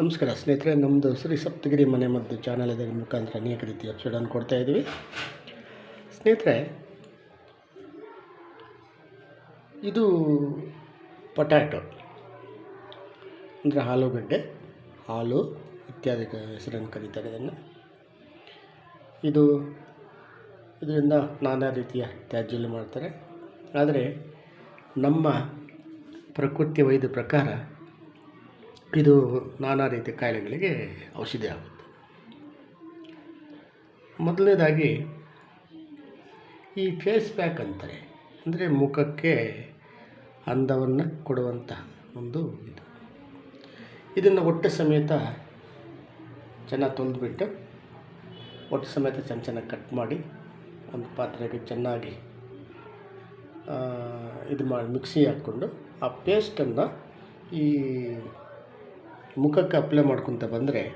ನಮಸ್ಕಾರ, ಸ್ನೇಹಿತರೆ ನಮ್ಮದು ಶ್ರೀ ಸಪ್ತಗಿರಿ ಮನೆ ಮದ್ದು ಚಾನಲ್ ಇದರ ಮುಖಾಂತರ ಅನೇಕ ರೀತಿಯ ಎಪಿಸೋಡನ್ನು ಕೊಡ್ತಾ ಇದ್ದೀವಿ. ಸ್ನೇಹಿತರೆ, ಇದು ಪೊಟ್ಯಾಟೊ, ಅಂದರೆ ಆಲೂಗಡ್ಡೆ, ಹಾಲು ಇತ್ಯಾದಿ ಹೆಸರನ್ನು ಕರೀತಾರೆ ಇದನ್ನು. ಇದು ಇದರಿಂದ ನಾನಾ ರೀತಿಯ ತ್ಯಾಜ್ಯಗಳು ಮಾಡ್ತಾರೆ. ಆದರೆ ನಮ್ಮ ಪ್ರಕೃತಿ ವೈದ್ಯ ಪ್ರಕಾರ ಇದು ನಾನಾ ರೀತಿಯ ಕಾಯಿಲೆಗಳಿಗೆ ಔಷಧಿ ಆಗುತ್ತೆ. ಮೊದಲನೇದಾಗಿ ಈ ಫೇಸ್ ಪ್ಯಾಕ್ ಅಂತಾರೆ. ಅಂದರೆ ಮುಖಕ್ಕೆ ಅಂದವನ್ನು ಕೊಡುವಂಥ ಒಂದು ಇದು. ಇದನ್ನು ಹೊಟ್ಟೆ ಸಮೇತ ಚೆನ್ನಾಗಿ ತೊಳೆದುಬಿಟ್ಟು ಹೊಟ್ಟೆ ಸಮೇತ ಚೆನ್ನ ಚೆನ್ನಾಗಿ ಕಟ್ ಮಾಡಿ ಒಂದು ಪಾತ್ರೆಗೆ ಚೆನ್ನಾಗಿ ಇದು ಮಾಡಿ ಮಿಕ್ಸಿ ಹಾಕ್ಕೊಂಡು ಆ ಪೇಸ್ಟನ್ನು ಈ ಮುಖಕ್ಕೆ ಅಪ್ಲೈ ಮಾಡ್ಕೊತ ಬಂದರೆ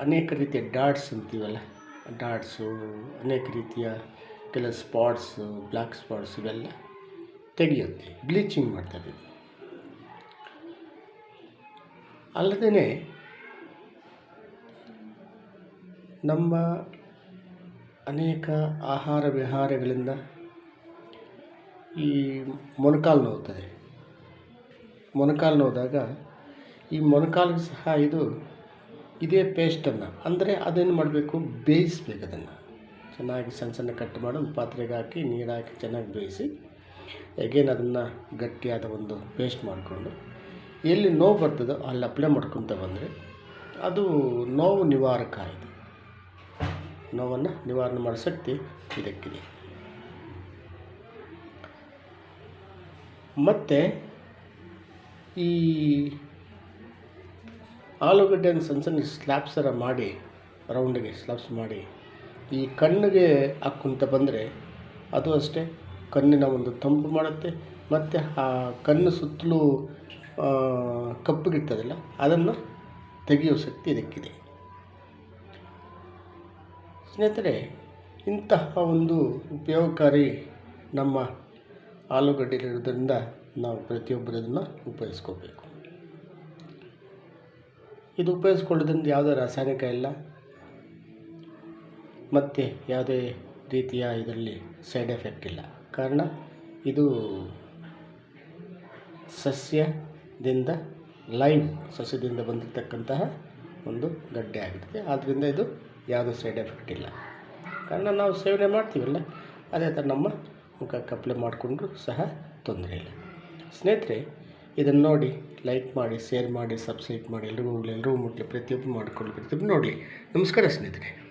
ಅನೇಕ ರೀತಿಯ ಡಾಟ್ಸ್ ಅಂತೀವಲ್ಲ ಡಾಟ್ಸು ಅನೇಕ ರೀತಿಯ ಕೆಲವು ಸ್ಪಾಟ್ಸು ಬ್ಲ್ಯಾಕ್ ಸ್ಪಾಟ್ಸ್ ಇವೆಲ್ಲ ತೆಗೆಯುತ್ತೆ ಬ್ಲೀಚಿಂಗ್ ಮಾಡ್ತಾರೆ ಅಲ್ಲದೇ ನಮ್ಮ ಅನೇಕ ಆಹಾರ ವಿಹಾರಗಳಿಂದ ಈ ಮೊಣಕಾಲು ನೋವುತ್ತದೆ ಮೊಣಕಾಲು ನೋವಿದಾಗ ಈ ಮೊಣಕಾಲಿಗೆ ಸಹ ಇದು ಇದೇ ಪೇಸ್ಟನ್ನು, ಅಂದರೆ ಅದೇನು ಮಾಡಬೇಕು? ಬೇಯಿಸ್ಬೇಕು ಅದನ್ನು. ಚೆನ್ನಾಗಿ ಸಣ್ಣ ಸಣ್ಣ ಕಟ್ ಮಾಡಿ ಒಂದು ಪಾತ್ರೆಗೆ ಹಾಕಿ, ನೀರು ಚೆನ್ನಾಗಿ ಬೇಯಿಸಿ ಅಗೇನ್ ಅದನ್ನು ಗಟ್ಟಿಯಾದ ಒಂದು ಪೇಸ್ಟ್ ಮಾಡಿಕೊಂಡು, ಎಲ್ಲಿ ನೋವು ಬರ್ತದೋ ಅಲ್ಲಿ ಅಪ್ಲೈ ಮಾಡ್ಕೊತ ಬಂದರೆ, ಅದು ನೋವು ನಿವಾರಕ ಇದು. ನೋವನ್ನು ನಿವಾರಣೆ ಮಾಡೋ ಶಕ್ತಿ ಇದಕ್ಕಿದೆ. ಮತ್ತು ಈ ಆಲೂಗಡ್ಡೆಯನ್ನು ಸಣ್ಣ ಸಣ್ಣ ಸ್ಲ್ಯಾಬ್ಸ್ ಥರ ಮಾಡಿ ರೌಂಡಿಗೆ ಸ್ಲ್ಯಾಬ್ಸ್ ಮಾಡಿ, ಈ ಕಣ್ಣಿಗೆ ಹಾಕ್ಕೊಂತ ಬಂದರೆ ಅದು ಅಷ್ಟೇ. ಕಣ್ಣಿನ ಒಂದು ತಂಪು ಮಾಡುತ್ತೆ, ಮತ್ತು ಆ ಕಣ್ಣು ಸುತ್ತಲೂ ಕಪ್ಪಗಿರ್ತದಲ್ಲ ಅದನ್ನು ತೆಗೆಯೋ ಶಕ್ತಿ ಇದಕ್ಕಿದೆ. ಸ್ನೇಹಿತರೆ, ಇಂತಹ ಒಂದು ಉಪಯೋಗಕಾರಿ ನಮ್ಮ ಆಲೂಗಡ್ಡೆಲಿರೋದ್ರಿಂದ ನಾವು ಪ್ರತಿಯೊಬ್ಬರು ಅದನ್ನು ಉಪಯೋಗಿಸ್ಕೋಬೇಕು. ಇದು ಉಪಯೋಗಿಸ್ಕೊಳ್ಳೋದ್ರಿಂದ ಯಾವುದೇ ರಾಸಾಯನಿಕ ಇಲ್ಲ. ಮತ್ತು ಯಾವುದೇ ರೀತಿಯ ಇದರಲ್ಲಿ ಸೈಡ್ ಎಫೆಕ್ಟ್ ಇಲ್ಲ. ಕಾರಣ ಇದು ಸಸ್ಯದಿಂದ, ಲೈವ್ ಸಸ್ಯದಿಂದ ಬಂದಿರತಕ್ಕಂತಹ ಒಂದು ಗಡ್ಡೆ ಆಗಿದೆ ಆದ್ದರಿಂದ ಇದು ಯಾವುದೇ ಸೈಡ್ ಎಫೆಕ್ಟ್ ಇಲ್ಲ. ಕಾರಣ ನಾವು ಸೇವನೆ ಮಾಡ್ತೀವಲ್ಲ, ಅದೇ ಥರ ನಮ್ಮ ಮುಖಕ್ಕೆ ಅಪ್ಲೈ ಮಾಡಿಕೊಂಡ್ರು ಸಹ ತೊಂದರೆ ಇಲ್ಲ. ಸ್ನೇಹಿತರೆ, ಇದನ್ನು ನೋಡಿ ಲೈಕ್ ಮಾಡಿ ಶೇರ್ ಮಾಡಿ ಸಬ್ಸ್ಕ್ರೈಬ್ ಮಾಡಿ ಹೋಗಲಿ ಎಲ್ಲರಿಗೂ ಮುಟ್ಲಿ, ಪ್ರತಿಯೊಬ್ಬರು ಮಾಡಿಕೊಳ್ಳಿ ಪ್ರತಿಯೊಬ್ಬರು ನೋಡಲಿ ನಮಸ್ಕಾರ ಸ್ನೇಹಿತರೆ.